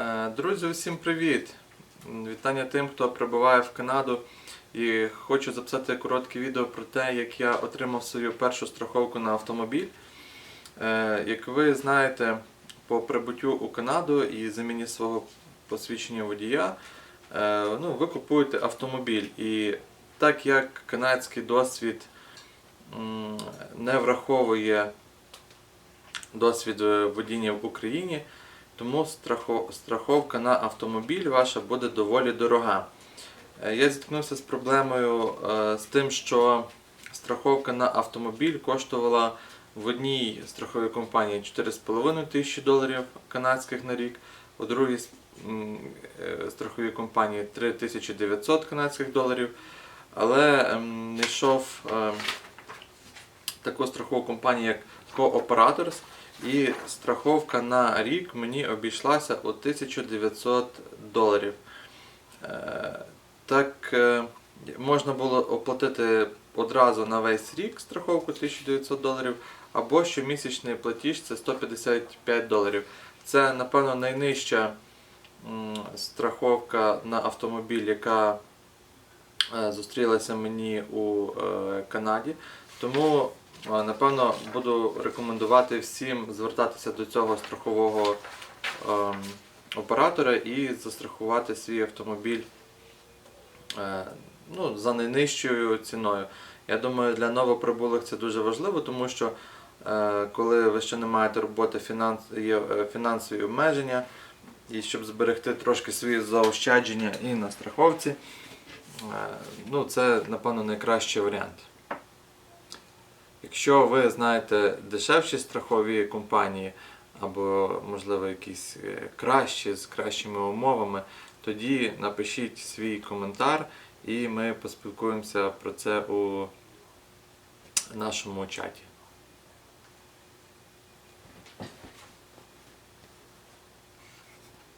Е, Друзі, усім привіт! Вітання тим, хто прибуває в Канаду. І хочу записати коротке відео про те, як я отримав свою першу страховку на автомобіль. Е, Як ви знаєте, по прибуттю у Канаду і заміні свого посвідчення водія, е, ну, ви купуєте автомобіль. І так як канадський досвід не враховує досвід водіння в Україні, тому страховка на автомобіль ваша буде доволі дорога. Е, Я зіткнувся з проблемою е, з тим, що страховка на автомобіль коштувала в одній страховій компанії 4,5 тисячі доларів канадських на рік, у другій е, страховій компанії 3900 канадських доларів. Але ем, знайшов ем, таку страхову компанію, як Cooperators, і страховка на рік мені обійшлася у 1900 доларів. Е, Так е, можна було оплатити одразу на весь рік страховку 1900 доларів, або щомісячний платіж це 155 доларів. Це, напевно, найнижча страховка на автомобіль, яка е, зустрілася мені у Канаді. Тому, напевно, буду рекомендувати всім звертатися до цього страхового ем, оператора і застрахувати свій автомобіль е, ну, за найнижчою ціною. Я думаю, для новоприбулих це дуже важливо, тому що е, коли ви ще не маєте роботи, фінанс, є е, фінансові обмеження, і щоб зберегти трошки свої заощадження і на страховці, е, ну, це, напевно, найкращий варіант. Якщо ви знаєте дешевші страхові компанії, або, можливо, якісь е, кращі з кращими умовами, тоді напишіть свій коментар і ми поспілкуємося про це у нашому чаті.